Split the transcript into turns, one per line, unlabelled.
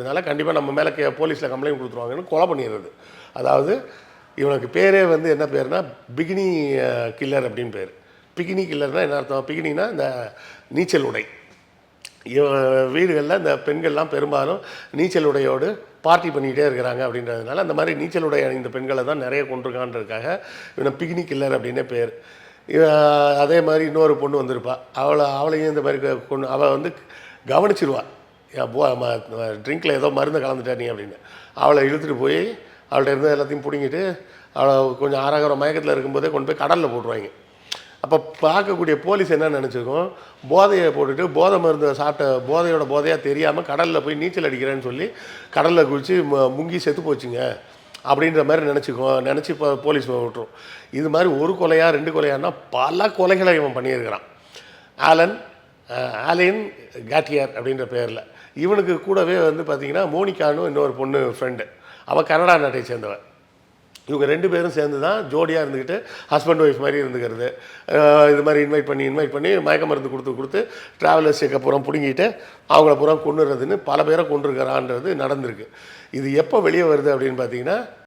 அதனால கண்டிப்பாக நம்ம மேலே கே போலீஸில் கம்ப்ளைண்ட் கொடுத்துருவாங்கன்னு கொலை பண்ணிடுறது. அதாவது இவனுக்கு பேரே வந்து என்ன பேர்னா பிகினி கில்லர் அப்படின்னு பேர். பிகினி கில்லர்னா என்ன அர்த்தம்? பிகினினா இந்த நீச்சல் உடை. இவ வீடுகளில் இந்த பெண்கள்லாம் பெரும்பாலும் நீச்சல் உடையோடு பார்ட்டி பண்ணிக்கிட்டே இருக்கிறாங்க அப்படின்றதுனால அந்த மாதிரி நீச்சல் உடை அணிந்த பெண்களை தான் நிறைய கொண்டிருக்கான்றதுக்காக இவனை பிகினி கில்லர் அப்படின்னே பேர். இவன் அதே மாதிரி இன்னொரு பொண்ணு வந்திருப்பாள் அவளை அவளையும் இந்த மாதிரி கொண்டு அவள் வந்து கவனிச்சிருவா ட்ரிங்கில் ஏதோ மருந்து கலந்துட்டா நீ அப்படின்னு. அவளை இழுத்துட்டு போய் அவள்கிட்ட இருந்து எல்லாத்தையும் பிடுங்கிட்டு அவளை கொஞ்சம் ஆறாகிற மயக்கத்தில் இருக்கும்போதே கொண்டு போய் கடலில் போட்டுருவாங்க. அப்போ பார்க்கக்கூடிய போலீஸ் என்ன நினச்சிருக்கோம்? போதையை போட்டுட்டு போதை மருந்து சாப்பிட்ட போதையோட போதையாக தெரியாமல் கடலில் போய் நீச்சல் அடிக்கிறேன்னு சொல்லி கடலில் குளித்து முங்கி செத்து போச்சுங்க. அப்படின்ற மாதிரி நினச்சிக்கோ நினச்சி இப்போ போலீஸ் விட்டுரும். இது மாதிரி ஒரு கொலையாக ரெண்டு கொலையானா பல கொலைகளை இவன் பண்ணியிருக்கிறான். ஆலன் ஆலின் காட்டியார் அப்படின்ற பேரில். இவனுக்கு கூடவே வந்து பார்த்திங்கன்னா மோனிகான்னு இன்னொரு பொண்ணு ஃப்ரெண்டு அவள் கனடா நாட்டை சேர்ந்தவன் இவங்க ரெண்டு பேரும் சேர்ந்து தான் ஜோடியாக இருந்துக்கிட்டு ஹஸ்பண்ட் ஒய்ஃப் மாதிரி இருந்துக்கிறது. இது மாதிரி இன்வைட் பண்ணி இன்வைட் பண்ணி மயக்க மருந்து கொடுத்து கொடுத்து ட்ராவலர்ஸ் செக்கை பூரா பிடுங்கிட்டு அவங்கள பூரா கொண்டுறதுன்னு பல பேரை கொண்டுருக்கிறான்றது நடந்திருக்கு. இது எப்போ வெளியே வருது அப்படின்னு பார்த்தீங்கன்னா